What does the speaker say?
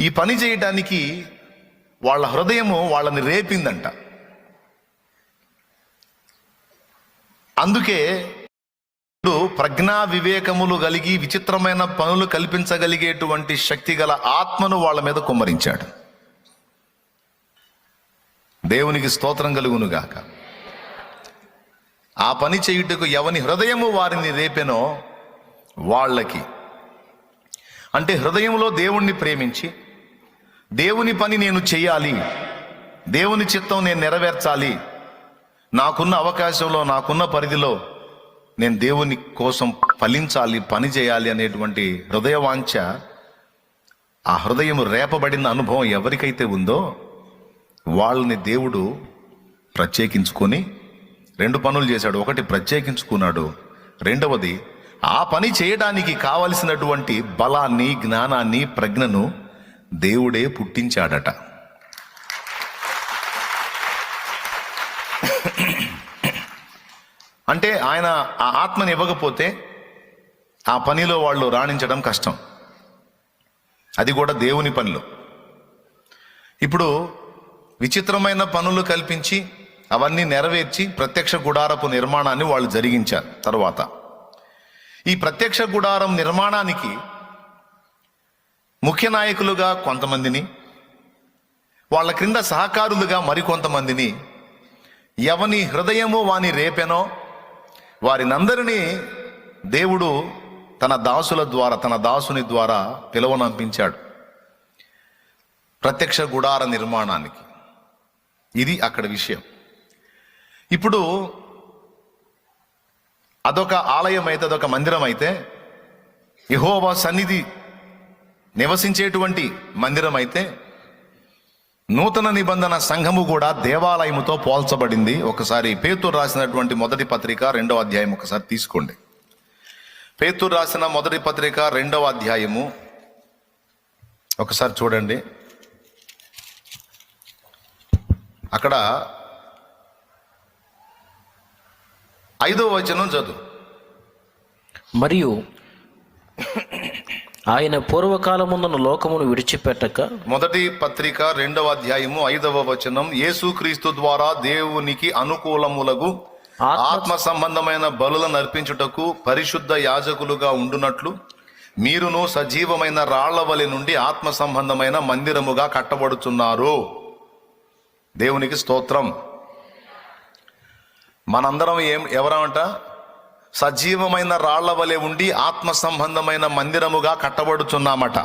ఈ పని చేయడానికి వాళ్ళ హృదయము వాళ్ళని రేపిందంట. అందుకే ప్రజ్ఞా వివేకములు కలిగి విచిత్రమైన పనులు కల్పించగలిగేటువంటి శక్తి గల ఆత్మను వాళ్ళ మీద కుమ్మరించాడు. దేవునికి స్తోత్రం కలుగునుగాక. ఆ పని చేయుటకు ఎవని హృదయము వారిని రేపెనో వాళ్ళకి అంటే హృదయంలో దేవుణ్ణి ప్రేమించి దేవుని పని నేను చేయాలి దేవుని చిత్తం నేను నెరవేర్చాలి నాకున్న అవకాశంలో నాకున్న పరిధిలో నేను దేవుని కోసం ఫలించాలి పని చేయాలి అనేటువంటి హృదయవాంఛ ఆ హృదయం రేపబడిన అనుభవం ఎవరికైతే ఉందో వాళ్ళని దేవుడు ప్రత్యేకించుకొని రెండు పనులు చేశాడు. ఒకటి ప్రత్యేకించుకున్నాడు. రెండవది ఆ పని చేయడానికి కావలసినటువంటి బలాన్ని జ్ఞానాన్ని ప్రజ్ఞను దేవుడే పుట్టించాడట. అంటే ఆయన ఆ ఆత్మని ఇవ్వకపోతే ఆ పనిలో వాళ్ళు రాణించడం కష్టం. అది కూడా దేవుని పనులు. ఇప్పుడు విచిత్రమైన పనులు కల్పించి అవన్నీ నెరవేర్చి ప్రత్యక్ష గుడారపు నిర్మాణాన్ని వాళ్ళు జరిగించారు తర్వాత. ఈ ప్రత్యక్ష గుడారం నిర్మాణానికి ముఖ్య నాయకులుగా కొంతమందిని వాళ్ళ క్రింద సహకారులుగా మరికొంతమందిని ఎవని హృదయమో వాని రేపెనో వారినందరినీ దేవుడు తన దాసుల ద్వారా తన దాసుని ద్వారా పిలువనంపించాడు. ప్రత్యక్ష గుడార నిర్మాణానికి. ఇది అక్కడ విషయం. ఇప్పుడు అదొక ఆలయం అయితే అదొక మందిరం అయితే యహోవా సన్నిధి నివసించేటువంటి మందిరం అయితే నూతన నిబంధన సంఘము కూడా దేవాలయముతో పోల్చబడింది. ఒకసారి పేతురు రాసినటువంటి మొదటి పత్రిక రెండవ అధ్యాయం ఒకసారి తీసుకోండి. పేతురు రాసిన మొదటి పత్రిక రెండవ అధ్యాయము. ఒకసారి చూడండి. అక్కడ ఐదో వచనం చదువు. మరియు ఆయన పూర్వకాలమున్న లోకమును విడిచిపెట్టక మొదటి పత్రిక రెండవ అధ్యాయము ఐదవ వచనం యేసుక్రీస్తు ద్వారా దేవునికి అనుకూలములగు ఆత్మ- సంబంధమైన బలులను అర్పించుటకు పరిశుద్ధ యాజకులుగా ఉండునట్లు మీరును సజీవమైన రాళ్ళ వలె నుండి ఆత్మ సంబంధమైన మందిరముగా కట్టబడుచున్నారు. దేవునికి స్తోత్రం. మనందరం ఏం ఎవరమంట? సజీవమైన రాళ్ళ వలె ఉండి ఆత్మ సంబంధమైన మందిరముగా కట్టబడుచున్నామట.